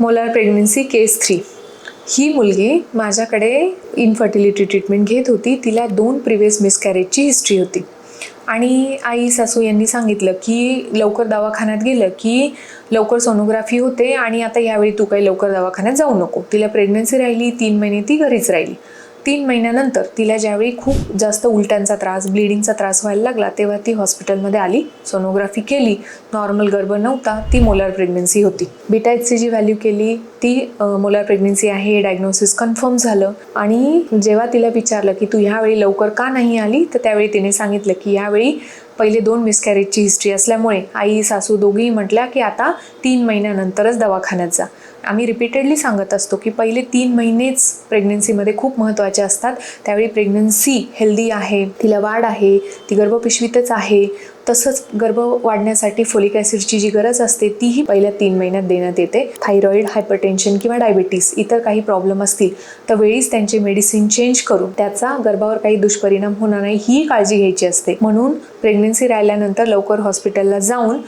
Molar pregnancy case three. ही मुलगी माझ्याकडे infertility treatment घेत होती. तिला दोन प्रिव्हियस मिसकॅरेजची हिस्ट्री होती. आणि आई सासू यांनी सांगितलं की लवकर दवाखान्यात गेलं की लवकर सोनोग्राफी होते आणि आता यावेळी तू काही लवकर दवाखान्यात जाऊ नको. तिला प्रेग्नन्सी राहिली तीन महिने ती घरीच राहिली. तीन महिन्यानंतर तिला ज्यावेळी खूप जास्त उलट्यांचा त्रास ब्लिडिंगचा त्रास व्हायला लागला तेव्हा ती हॉस्पिटलमध्ये आली सोनोग्राफी केली. नॉर्मल गर्भ नव्हता ती मोलार प्रेग्नन्सी होती. बिटायची जी व्हॅल्यू केली ती मोलार प्रेग्नन्सी आहे डायग्नोसिस कन्फर्म झालं. आणि जेव्हा तिला विचारलं की तू ह्यावेळी लवकर का नाही आली? तर त्यावेळी तिने सांगितलं की ह्यावेळी पहिले दोन मिसकॅरेजची हिस्ट्री असल्यामुळे आई सासू दोघीही म्हटल्या की आता तीन महिन्यानंतरच दवाखान्यात जा. आम्ही रिपीटेडली सांगत असतो की पहिले तीन महिनेच प्रेग्नन्सीमध्ये खूप महत्त्वाचे असतात. त्यावेळी प्रेग्नन्सी हेल्दी आहे तिला वाढ आहे ती गर्भपिशवीतच आहे. तसंच गर्भ वाढण्यासाठी फोलिक ॲसिडची जी गरज असते तीही पहिल्या तीन महिन्यात देण्यात येते. थायरॉईड हायपरटेन्शन किंवा डायबिटीस इतर काही प्रॉब्लेम असतील तर वेळीच त्यांचे मेडिसिन चेंज करून त्याचा गर्भावर काही दुष्परिणाम होणार नाही ही काळजी घ्यायची असते. म्हणून प्रेग्नन्सी राहिल्यानंतर लवकर हॉस्पिटलला जाऊन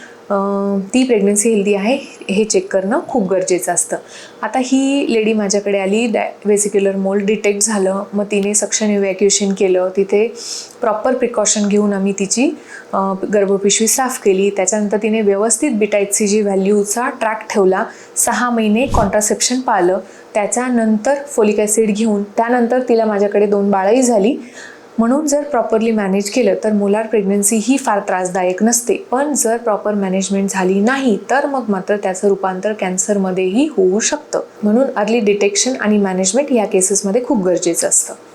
ती प्रेग्नन्सी हेल्दी आहे हे चेक करणं खूप गरजेचं असतं. आता ही लेडी माझ्याकडे आली डॅ वेसिक्युलर मोल्ड डिटेक्ट झालं मग तिने सक्शन इव्हॅक्युएशन केलं. तिथे प्रॉपर प्रिकॉशन घेऊन आम्ही तिची गर्भपिशवी साफ केली. त्याच्यानंतर तिने व्यवस्थित बिटाईटसी जी व्हॅल्यूचा ट्रॅक ठेवला. सहा महिने कॉन्ट्रासेप्शन पाळलं. त्याच्यानंतर फोलिक ॲसिड घेऊन त्यानंतर तिला माझ्याकडे दोन बाळही झाली. म्हणून जर प्रॉपरली मॅनेज केलं तर मुलार प्रेग्नन्सी ही फार त्रासदायक नसते. पण जर प्रॉपर मॅनेजमेंट झाली नाही तर मग मात्र त्याचं रूपांतर कॅन्सरमध्येही होऊ शकतं. म्हणून अर्ली डिटेक्शन आणि मॅनेजमेंट या केसेसमध्ये खूप गरजेचं असतं.